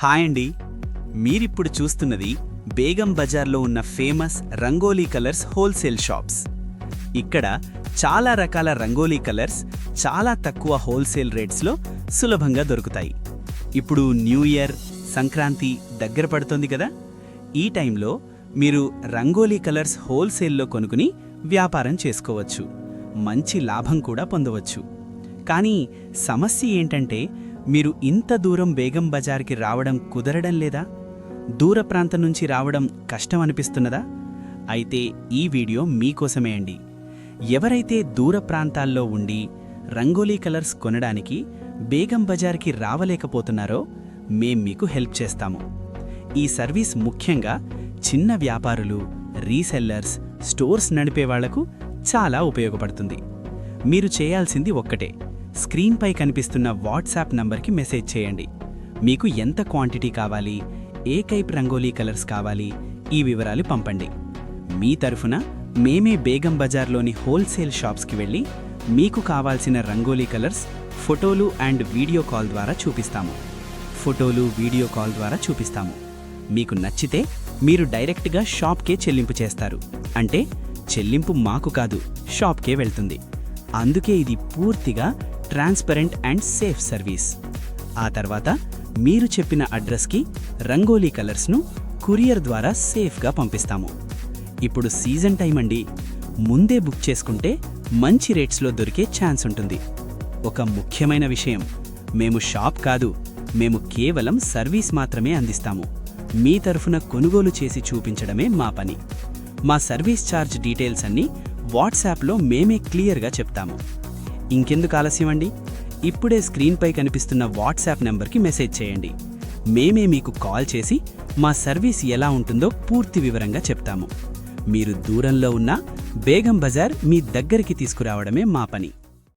Hi అండి. మీరిప్పుడు చూస్తున్నది బేగం బజార్లో ఉన్న famous rangoli colours wholesale shops. ఇక్కడ చాలా రకాల రంగోలీ కలర్స్ చాలా తక్కువ హోల్సేల్ రేట్స్లో సులభంగా దొరుకుతాయి. ఇప్పుడు న్యూ ఇయర్ సంక్రాంతి దగ్గర పడుతోంది కదా? ఈ టైంలో మీరు రంగోలీ కలర్స్ హోల్సేల్లో కొనుక్కుని వ్యాపారం చేసుకోవచ్చు. మంచి లాభం కూడా పొందవచ్చు. కానీ సమస్య ఏంటంటే మీరు ఇంత దూరం బేగం బజార్కి రావడం కుదరడం లేదా? దూర ప్రాంతం నుంచి రావడం కష్టం అనిపిస్తున్నదా? అయితే ఈ వీడియో మీకోసమే అండి. ఎవరైతే దూర ప్రాంతాల్లో ఉండి రంగోలీ కలర్స్ కొనడానికి బేగం బజార్కి రావలేకపోతున్నారో మేం మీకు హెల్ప్ చేస్తాము. ఈ సర్వీస్ ముఖ్యంగా చిన్న వ్యాపారులు రీసెల్లర్స్ స్టోర్స్ నడిపే వాళ్ళకు చాలా ఉపయోగపడుతుంది. మీరు చేయాల్సింది ఒక్కటే. స్క్రీన్పై కనిపిస్తున్న వాట్సాప్ నంబర్కి మెసేజ్ చేయండి. మీకు ఎంత క్వాంటిటీ కావాలి ఏ కైప్ రంగోలీ కలర్స్ కావాలి ఈ వివరాలు పంపండి. మీ తరఫున మేమే బేగం బజార్లోని హోల్సేల్ షాప్స్కి వెళ్ళి మీకు కావాల్సిన రంగోలీ కలర్స్ ఫోటోలు అండ్ వీడియో కాల్ ద్వారా చూపిస్తాము. ఫోటోలు వీడియో కాల్ ద్వారా చూపిస్తాము. మీకు నచ్చితే మీరు డైరెక్ట్గా షాప్కే చెల్లింపు చేస్తారు. అంటే చెల్లింపు మాకు కాదు షాప్కే వెళ్తుంది. అందుకే ఇది పూర్తిగా ట్రాన్స్పరెంట్ అండ్ సేఫ్ సర్వీస్. ఆ తర్వాత మీరు చెప్పిన అడ్రస్కి రంగోలీ కలర్స్ను కురియర్ ద్వారా సేఫ్గా పంపిస్తాము. ఇప్పుడు సీజన్ టైం అండి. ముందే బుక్ చేసుకుంటే మంచి రేట్స్లో దొరికే ఛాన్స్ ఉంటుంది. ఒక ముఖ్యమైన విషయం మేము షాప్ కాదు మేము కేవలం సర్వీస్ మాత్రమే అందిస్తాము. మీ తరఫున కొనుగోలు చేసి చూపించడమే మా పని. మా సర్వీస్ ఛార్జ్ డీటెయిల్స్ అన్నీ వాట్సాప్లో మేమే క్లియర్గా చెప్తాము. ఇంకెందుకు ఆలస్యం అండి? ఇప్పుడే స్క్రీన్పై కనిపిస్తున్న వాట్సాప్ నెంబర్కి మెసేజ్ చేయండి. మేమే మీకు కాల్ చేసి మా సర్వీస్ ఎలా ఉంటుందో పూర్తి వివరంగా చెప్తాము. మీరు దూరంలో ఉన్న బేగం బజార్ మీ దగ్గరికి తీసుకురావడమే మా పని.